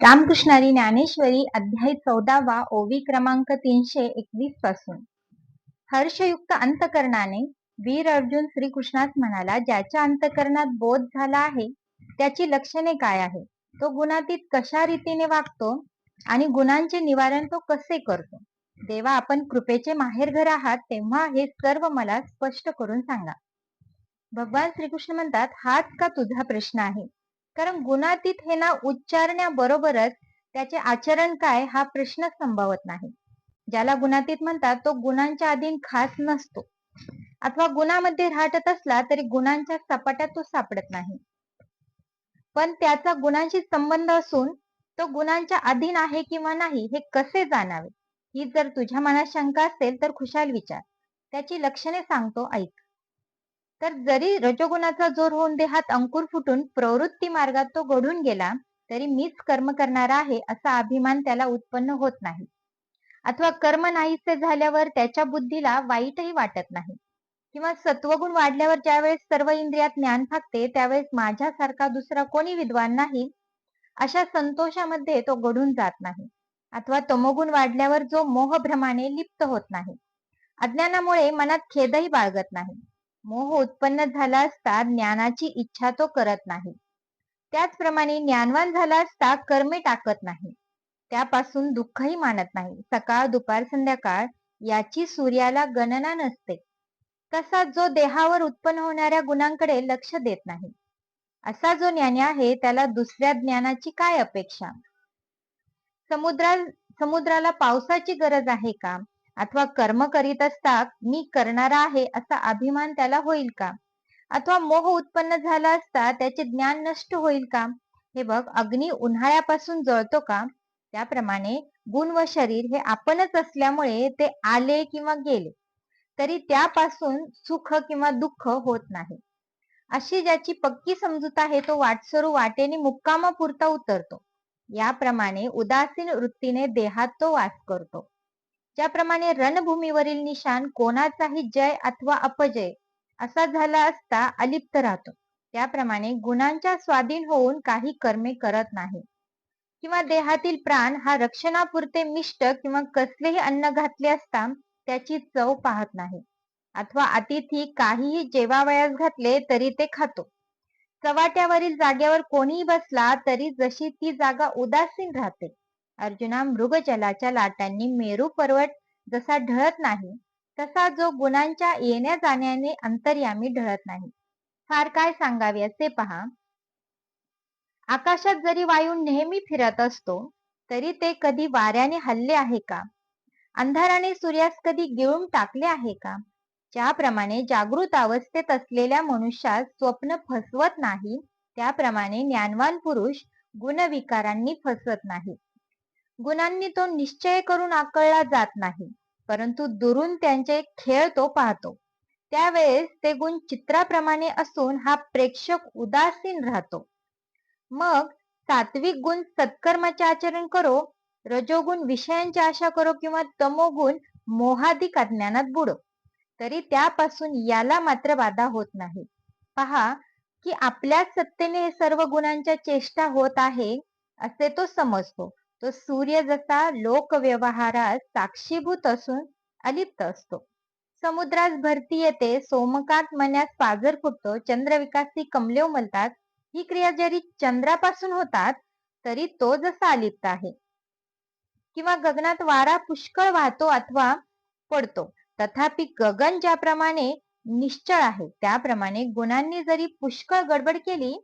रामकृष्णारी ज्ञानेश्वरी अध्याय चौदावा ओवी क्रमांक तीनशे एकवीसपासून. हर्षयुक्त अंतकरणाने वीर अर्जुन श्रीकृष्णास म्हणाला ज्याच्या अंतकरणात बोध झाला आहे त्याची लक्षणे काय आहे तो गुणातीत कशा रीतीने वागतो आणि गुणांचे निवारण तो कसे करतो? देवा आपण कृपेचे माहेरघर आहात तेव्हा हे सर्व मला स्पष्ट करून सांगा. भगवान श्रीकृष्ण म्हणतात हाच का तुझा प्रश्न आहे? कारण गुणातीत हे नाव उच्चारण्याबरोबरच त्याचे आचरण काय हा प्रश्न संभवत नाही. ज्याला गुणातीत म्हणतात तो गुणांच्या अधीन खास नसतो. अथवा गुणामध्ये राहत असला तरी गुणांच्या सपाट्यात तो सापडत नाही. पण त्याचा गुणांशी संबंध असून तो गुणांच्या अधीन आहे किंवा नाही हे कसे जाणावे? ही जर तुझ्या मनात शंका असेल तर खुशाल विचार. त्याची लक्षणे सांगतो ऐक. तर जरी रजोगुणाचा जोर होऊन देहात अंकुर फुटून प्रवृत्ती मार्गात तो घडून गेला तरी मीच कर्म करणारा आहे असा अभिमान त्याला उत्पन्न होत नाही. अथवा कर्म नाहीसे झाल्यावर त्याच्या बुद्धीला वाईटही वाटत नाही. किंवा सत्वगुण वाढल्यावर ज्यावेळेस सर्व इंद्रियात ज्ञान फागते त्यावेळेस माझ्यासारखा दुसरा कोणी विद्वान नाही? अशा संतोषामध्ये तो घडून जात नाही. अथवा तमोगुण वाढल्यावर जो मोहभ्रमाने लिप्त होत नाही. अज्ञानामुळे मनात खेदही बाळगत नाही. मोह उत्पन्न झाला असता ज्ञानाची इच्छा तो करत नाही. त्याचप्रमाणे ज्ञानवान झाला असता कर्मे टाकत नाही. त्यापासून दुःखही मानत नाही. सकाळ दुपार संध्याकाळ याची सूर्याला गणना नसते. तसा जो देहावर उत्पन्न होणाऱ्या गुणांकडे लक्ष देत नाही. असा जो ज्ञानी आहे त्याला दुसऱ्या ज्ञानाची काय अपेक्षा? समुद्रा समुद्राला पावसाची गरज आहे का? अथवा कर्म करीत असता मी करणारा आहे असा अभिमान त्याला होईल का? अथवा मोह उत्पन्न झाला असता त्याचे ज्ञान नष्ट होईल का? हे बघ अग्नी उन्हाळ्यापासून जळतो का? त्याप्रमाणे गुण व शरीर हे आपणच असल्यामुळे ते आले किंवा गेले. तरी त्यापासून सुख किंवा दुःख होत नाही. अशी ज्याची पक्की समजूत आहे तो वाटसरू वाटेने मुक्कामापुरता उतरतो. याप्रमाणे उदासीन वृत्तीने देहात तो वास करतो. ज्याप्रमाणे रणभूमीवरील निशान कोणाचाही जय अथवा अपजय असा झाला असता अलिप्त राहतो. त्याप्रमाणे गुणांच्या स्वाधीन होऊन काही कर्मे करत नाही. किंवा देहातील प्राण हा रक्षणापुरते मिष्ट किंवा कसलेही अन्न घातले असता त्याची चव पाहत नाही. अथवा अतिथी काहीही जेवावयास घातले तरी ते खातो. चवाट्यावरील जागेवर कोणीही बसला तरी जशी ती जागा उदासीन राहते. अर्जुना मृगजलाच्या लाटांनी मेरू पर्वत जसा ढळत नाही तसा जो गुणांच्या येण्या जाण्याने अंतर्यामी ढळत नाही. फार काय सांगावे असे पहा. आकाशात जरी वायू नेहमी फिरत असतो तरी ते कधी वाऱ्याने हल्ले आहे का? अंधाराने सूर्यास कधी गिळून टाकले आहे का? ज्याप्रमाणे जागृत अवस्थेत असलेल्या मनुष्यास स्वप्न फसवत नाही त्याप्रमाणे ज्ञानवान पुरुष गुणविकारांनी फसवत नाही. गुणांनी तो निश्चय करून आकळला जात नाही परंतु दुरून त्यांचे खेळ तो पाहतो. त्यावेळेस ते गुण चित्राप्रमाणे असून हा प्रेक्षक उदासीन राहतो. मग सात्विक गुण सत्कर्माचे आचरण करो रजोगुण विषयांची आशा करो किंवा तमोगुण मोहाधिक अज्ञानात बुडो तरी त्यापासून याला मात्र बाधा होत नाही. पहा की आपल्या सत्तेने हे सर्व गुणांच्या चेष्टा होत आहे असे तो समजतो. तो सूर्य जसा लोक व्यवहारात साक्षीभूत असून अलिप्त असतो. समुद्रास भरती येते सोमकात मन्यास पाजर फुटतो चंद्र विकासी कमले उमलतात ही क्रिया जरी चंद्रापासून होतात तरी तो जसा अलिप्त आहे. किंवा गगनात वारा पुष्कळ वाहतो अथवा पडतो तथापि गगन ज्याप्रमाणे निश्चळ आहे त्याप्रमाणे गुणांनी जरी पुष्कळ गडबड केली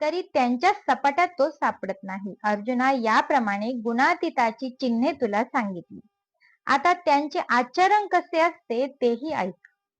तरी त्यांच्या सपाट्यात तो सापडत नाही. अर्जुना याप्रमाणे गुणातीताची चिन्हे तुला सांगितली. आता त्यांचे आचरण कसे असते तेही ऐक.